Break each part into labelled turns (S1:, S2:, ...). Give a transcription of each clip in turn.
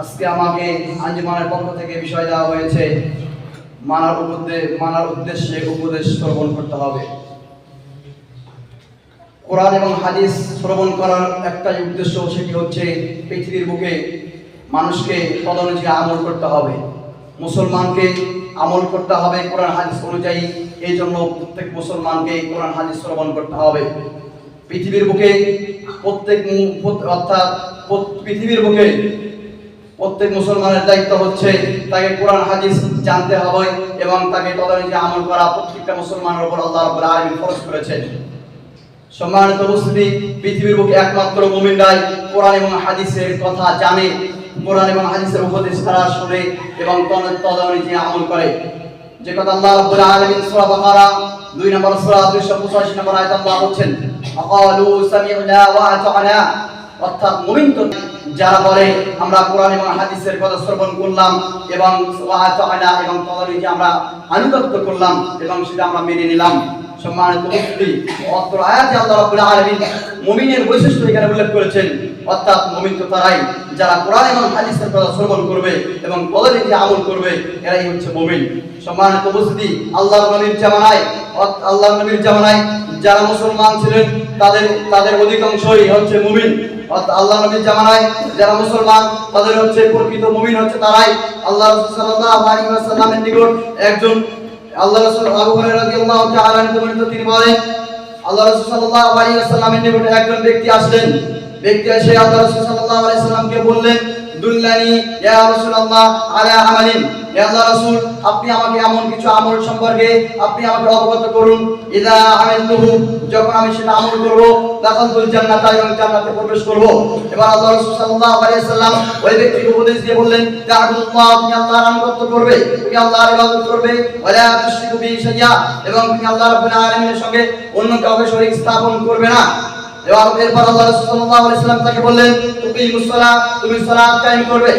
S1: আজকে আমাকে আঞ্জুমানের পক্ষ থেকে বিষয় দেওয়া হয়েছে, মানার উপদে, মানার উদ্দেশ্যে উপদেশ শ্রবণ করতে হবে। কোরআন এবং হাদিস শ্রবণ করার একটাই উদ্দেশ্য সেটি হচ্ছে পৃথিবীর বুকে মানুষকে তদনুযায়ী আমল করতে হবে। মুসলমানকে আমল করতে হবে কোরআন হাদিস অনুযায়ী, এই জন্য প্রত্যেক মুসলমানকে কোরআন হাদিস শ্রবণ করতে হবে। পৃথিবীর বুকে প্রত্যেক অর্থাৎ পৃথিবীর বুকে প্রত্যেক মুসলমানের দায়িত্ব হচ্ছে তাকে কোরআন, হাদিস জানতে হবে এবং তাকে তদানুযায়ী আমল করা। প্রত্যেকটা মুসলমানের উপর আল্লাহ রাব্বুল আলামিন ফরজ করেছেন। সম্মানিত উপস্থিতি, পৃথিবীর বুকে একমাত্র মুমিনরাই কোরআন এবং হাদিসের কথা জানে। কোরআন এবং হাদিসের উপদেশ তারা শুনে এবং তদ- তদানুযায়ী আমল করে। যে কথা আল্লাহ রাব্বুল আলামিন সূরা বাকারা 2 নম্বর সূরা 285 নম্বর আয়াত আল্লাহ বলছেন, আকালু সামি'না ওয়া আতা'না। অর্থাৎ মুমিন তো যারা বলে, আমরা কোরআন এবং হাদিসের কথা শ্রবণ করলাম এবং আতা'না এবং তদানুযায়ী আমরা আনুগত্য করলাম এবং সেটা আমরা মেনে নিলাম। আল্লাহ বৈশিষ্ট্য এখানে উল্লেখ করেছেন। অর্থাৎ যারা কোরআন এবং হাদিসের করবে এবং আমল করবে, এরাই হচ্ছে নবীর জামানায় জামানায় যারা মুসলমান ছিলেন, তাদের তাদের অধিকাংশই হচ্ছে মুমিন। আল্লাহ নবীর জামানায় যারা মুসলমান, তাদের হচ্ছে প্রকৃত মুমিন হচ্ছে তারাই। আল্লাহ রাসূল সাল্লাল্লাহু আলাইহি ওয়াসাল্লামের নিকট একজন আল্লাহ রাসূল আবু হুরায়রা রাদিয়াল্লাহু তাআলা বর্ণিত, তিনি বলেন, আল্লাহ রাসূল সাল্লাল্লাহু আলাইহি ওয়াসাল্লামের নিকট একজন ব্যক্তি আসলেন। ব্যক্তি এসে আল্লাহ রাসূল সাল্লাল্লাহু আলাইহি ওয়াসাল্লামকে বললেন দুল্লানি, ইয়া রাসূলুল্লাহ, আলা আমালিন। হে আল্লাহ রাসূল, আপনি আমাকে এমন কিছু আমল সম্পর্কে আপনি আমাকে অবগত করুন। ইদা আমিলতুহু যখন আমি সেটা আমল করব, দাখালতুল জান্নাতা এবং জান্নাতে প্রবেশ করব। এবার আল্লাহ রাসূল সাল্লাল্লাহু আলাইহি সাল্লাম ওই ব্যক্তিকে উপদেশ দিয়ে বললেন তাআবুদুল্লাহ তুমি আল্লাহর আনুগত্য করবে, তুমি আল্লাহর ইবাদত করবে, ওয়ালা তুশরিকু বিহি শাইয়া এবং তুমি আল্লাহ রাব্বুল আলামিনের সঙ্গে অন্য কাউকে শরীক স্থাপন করবে না। এবার এরপর আল্লাহ সাল্লাল্লাহু আলাইহি সাল্লাম তাকে বললেন তুমি তুমি সালাত কায়েম করবে।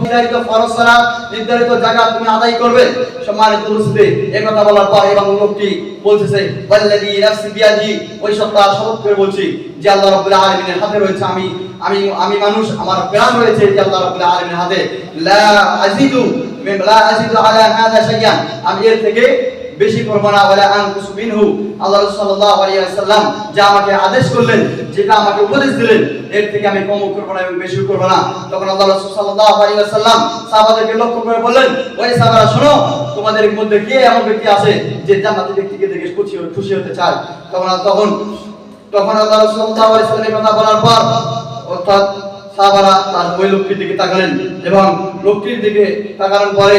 S1: নির্ধারিত ফরজ সালাত, নির্ধারিত তুমি আদায় করবে। সম্মানিত উপস্থিতি এই কথা বলার পর এবং লোকটি বলতেছে, ওয়াল্লাযী নাফসি বিয়াদি ওই সত্তার শপথ করে বলছি যে, আল্লাহ রাব্বুল আলামিনের হাতে রয়েছে আমি আমি আমি মানুষ, আমার প্রাণ রয়েছে যে, আল্লাহ রাব্বুল আলামিনের হাতে। লা আজিদু লা আজিদু আলা হাদা শাইয়ান আমি এর থেকে বেশি করব না বলে আনকুসু মিনহু। আল্লাহ সাল্লাল্লাহু আলাইহি ওয়াসাল্লাম যা আমাকে আদেশ করলেন, যেটা আমাকে উপদেশ দিলেন, এর থেকে আমি কম করব না এবং বেশি করব না। তখন আল্লাহ রাসূল সাল্লাল্লাহু আলাইহি ওয়াসাল্লাম সাহাবাদেরকে লক্ষ্য করে বললেন ওই সাহাবারা, শোনো, তোমাদের মধ্যে কে এমন ব্যক্তি আছে যে জান্নাতি ব্যক্তিকে দেখে খুশি খুশি হতে চায়? তখন তখন তখন আল্লাহ রাসূল সাল্লাল্লাহু আলাইহি কথা বলার পর, অর্থাৎ সাহাবারা তার ওই লোকটির দিকে তাকালেন এবং লোকটির দিকে তাকানোর পরে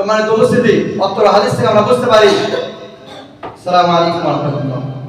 S1: সম্মানিত উপস্থিতি অত্র হাদিস থেকে আমরা বুঝতে পারি। সালাম আলাইকুম রাহমাতুল্লাহ।